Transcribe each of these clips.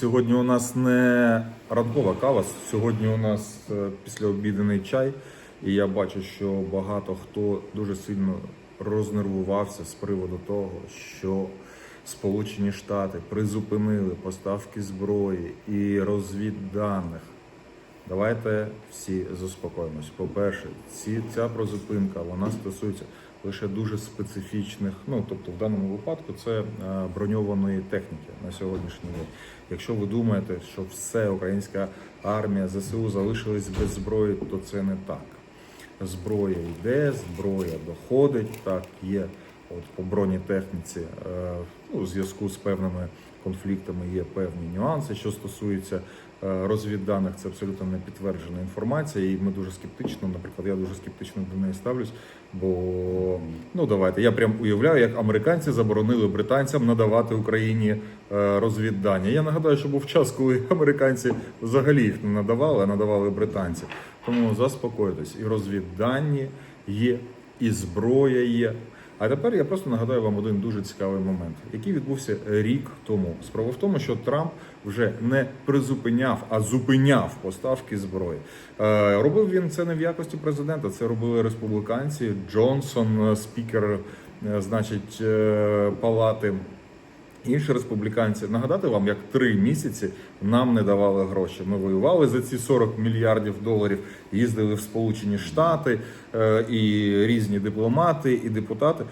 Сьогодні у нас не ранкова кава, сьогодні у нас е, післяобідний чай. І я бачу, що багато хто дуже сильно рознервувався з приводу того, що Сполучені Штати призупинили поставки зброї і розвідданих. Давайте всі заспокоїмось. По-перше, ці, ця прозупинка вона стосується лише дуже специфічних, ну тобто в даному випадку це е, броньованої техніки на сьогоднішній день. Якщо ви думаєте, що все українська армія ЗСУ залишились без зброї, то це не так. Зброя йде, зброя доходить. Так, є от по бронетехніці, е, ну, у зв'язку з певними конфліктами є певні нюанси. Що стосується е, розвідданих, це абсолютно не підтверджена інформація, і ми дуже скептично, наприклад, я дуже скептично до неї ставлюсь. Бо ну давайте я прям уявляю, як американці заборонили британцям надавати Україні е, розвіддання. Я нагадаю, що був час, коли американці взагалі їх не надавали, а надавали британці. Тому заспокойтесь, і розвіддані є, і зброя є. А тепер я просто нагадаю вам один дуже цікавий момент, який відбувся рік тому. Справа в тому, що Трамп вже не призупиняв, а зупиняв поставки зброї. Е, робив він це не в якості президента, це робили республіканці. Джонсон, спікер, е, значить, е, палати. Інші республіканці нагадати вам, як три місяці нам не давали гроші. Ми воювали за ці 40 мільярдів доларів, їздили в Сполучені Штати е, і різні дипломати і депутати.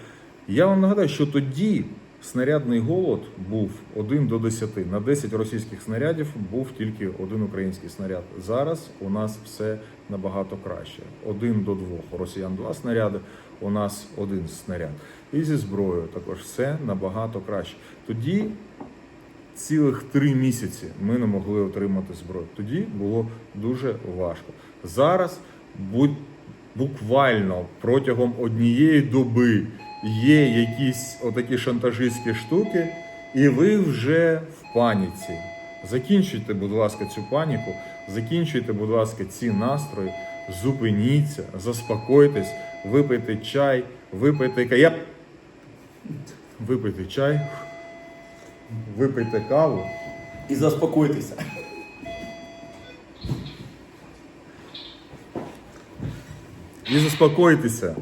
Я вам нагадаю, що тоді снарядний голод був 1 до 10. На 10 російських снарядів був тільки один український снаряд. Зараз у нас все набагато краще. Один до двох. У росіян два снаряди, у нас один снаряд. І зі зброєю також все набагато краще. Тоді цілих три місяці ми не могли отримати зброю. Тоді було дуже важко. Зараз будь буквально протягом однієї доби є якісь отакі шантажистські штуки, і ви вже в паніці. Закінчуйте, будь ласка, цю паніку, закінчуйте, будь ласка, ці настрої, зупиніться, заспокойтесь, випийте чай, випийте ка- Випийте чай, випийте каву. І заспокойтеся. І заспокойтеся.